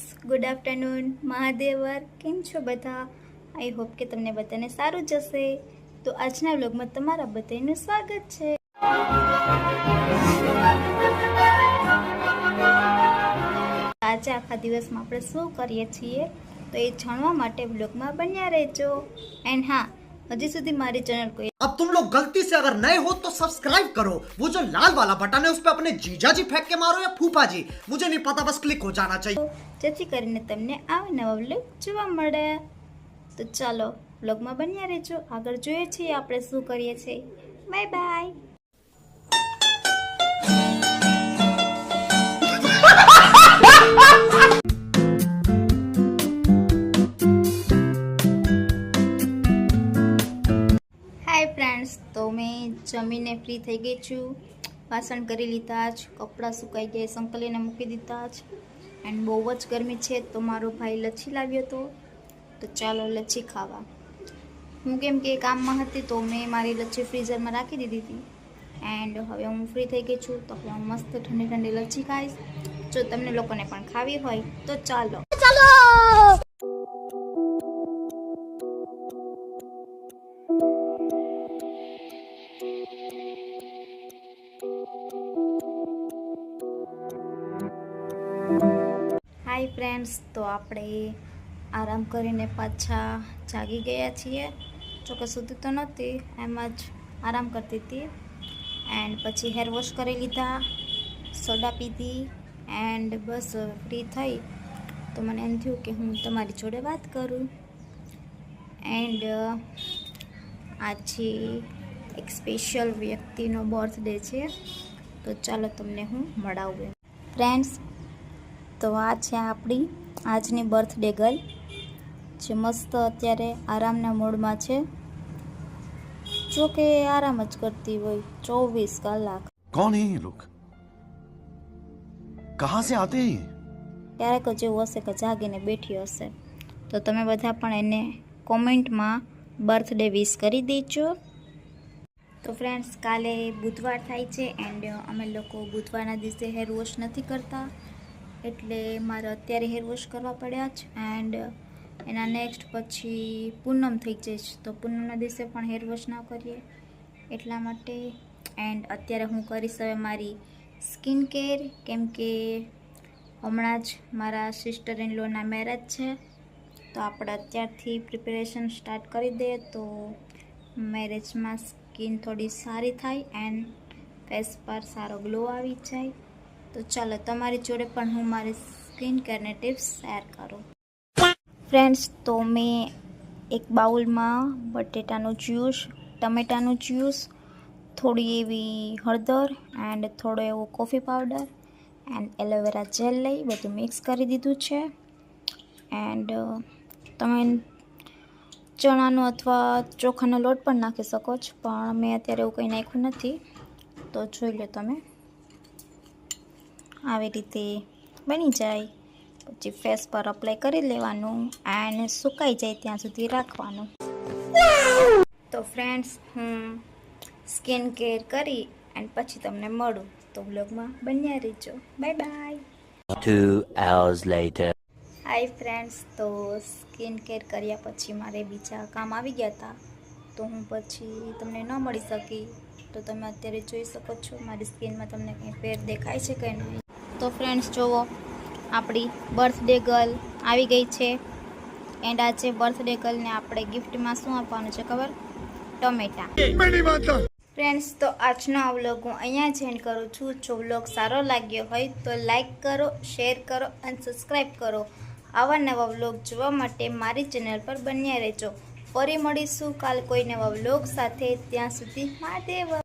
Good afternoon મહાદેવર કેમ છો બધા? આઈ હોપ કે તમને બધાને સારું જશે તો આજના વ્લોગમાં તમારા બધાનું સ્વાગત છે. આજે આખા દિવસમાં આપણે શું કરીએ છીએ? તો એ જાણવા માટે વ્લોગમાં બન્યા રહેજો. એન્ડ હા હજી સુધી મારી ચેનલ કોઈ अब तुम लोग गलती से अगर नए हो तो सब्सक्राइब करो वो जो लाल वाला बटन है उस पर अपने जीजा जी फेंक के मारो या फूफा जी मुझे नहीं पता बस क्लिक हो जाना चाहिए જેથી કરીને તમને આવા નવા વ્લોગ જોવા મળે તો ચાલો વ્લોગમાં બન્યા રહેજો આગળ જોઈએ છીએ આપણે શું કરીએ છીએ બાય બાય ફ્રેન્ડ્સ તો મેં જમીને ફ્રી થઈ ગઈ છું. વાસણ કરી લીધા જ, કપડાં સુકાઈ ગયા, સંકલીને મૂકી દીધા જ. એન્ડ બહુ જ ગરમી છે, તો મારો ભાઈ લચ્છી લાવ્યો હતો તો ચાલો લચ્છી ખાવા. હું કેમ કે કામમાં હતી, તો મેં મારી લચ્છી ફ્રીઝરમાં રાખી દીધી હતી. એન્ડ હવે હું ફ્રી થઈ ગઈ છું, તો હવે હું મસ્ત ઠંડી ઠંડી લચ્છી ખાઈશ. જો તમને લોકોને પણ ખાવી હોય, તો ચાલો. ફ્રેન્ડ્સ તો આપણે આરામ કરીને પાછા જાગી ગયા છીએ. જોકે સુધી તો નહોતી એમ જ આરામ કરતી હતી. એન્ડ પછી હેર વોશ કરી લીધા, સોડા પીધી એન્ડ બસ ફ્રી થઈ. તો મને એમ થયું કે હું તમારી જોડે વાત કરું. એન્ડ આજે એક સ્પેશિયલ વ્યક્તિનો બર્થડે છે. તો ચાલો તમને હું મળાવું ફ્રેન્ડ્સ તો આ છે આપણી આજની બર્થડે ગર્લ જે મસ્ત અત્યારે આરામના મૂડમાં છે. જો કે આરામ જ કરતી હોય ચોવીસ કલાક. કોણ હે લોક કહા સે આતે ક્યારેક જ એવું હશે કે જાગીને બેઠી હશે. તો તમે બધા પણ એને કોમેન્ટમાં બર્થડે વિશ કરી દેજો. તો ફ્રેન્ડ્સ કાલે બુધવાર થાય છે એન્ડ અમે લોકો બુધવારના દિવસે હેર વોશ નથી કરતા. એટલે મારે અત્યારે હેર વોશ કરવા પડ્યા છે એન્ડ એના નેક્સ્ટ પછી પૂનમ થઈ જાય છે તો પૂનમના દિવસે પણ હેર વોશ ના કરીએ એટલા માટે. એન્ડ અત્યારે હું કરીશ હવે મારી સ્કિન કેર કેમ કે હમણાં જ મારા સિસ્ટર ઇન લોના મેરેજ છે. તો આપણે અત્યારથી પ્રિપેરેશન સ્ટાર્ટ કરી દઈએ તો મેરેજમાં સ્કિન થોડી સારી થાય એન્ડ ફેસ પર સારો ગ્લો આવી જાય. તો ચાલો તમારી જોડે પણ હું મારી સ્કિન કેરની ટિપ્સ શેર કરું. ફ્રેન્ડ્સ, તો મેં એક બાઉલમાં બટેટાનું જ્યુસ, ટમેટાનું જ્યુસ, થોડી એવી હળદર એન્ડ થોડો એવો coffee powder and aloe vera gel લઈ બધું મિક્સ કરી દીધું છે. એન્ડ, તમે ચણાનો અથવા ચોખાનો લોટ પણ નાખી શકો છો, પણ મેં અત્યારે એવું કંઈ નાખ્યું નથી. તો જોઈ લો તમે. આવી રીતે બની જાય. પછી ફેસ પર અપ્લાય કરી લેવાનું એન્ડ સુકાઈ જાય ત્યાં સુધી રાખવાનું. તો ફ્રેન્ડ્સ હું સ્કિન કેર કરી એન્ડ પછી તમને મળું. તો બ્લોગમાં બન્યા રહેજો. Bye bye two hours later. Hi friends તો સ્કિન કેર કર્યા પછી મારે બીજા કામ આવી ગયા હતા તો હું પછી તમને ન મળી શકી. તો તમે અત્યારે જોઈ શકો છો મારી સ્કિનમાં તમને કંઈ ફેર દેખાય છે કે નહીં? તો ફ્રેન્ડ્સ જુઓ આપણી બર્થડે ગર્લ આવી ગઈ છે. એન્ડ આજે બર્થડે ગર્લને આપણે ગિફ્ટમાં શું આપવાનું છે ખબર? ટમેટા. ફ્રેન્ડ્સ તો આજનો આ વ્લોગ હું અહીંયા જ એન્ડ કરું છું. જો વ્લોગ સારો લાગ્યો હોય તો લાઇક કરો શેર કરો અને સબસ્ક્રાઈબ કરો. આવા નવા વ્લોગ જોવા માટે મારી ચેનલ પર બન્યા રહેજો. ફરી મળીશું કાલ કોઈ નવા વ્લોગ સાથે. ત્યાં સુધી મહાદેવ.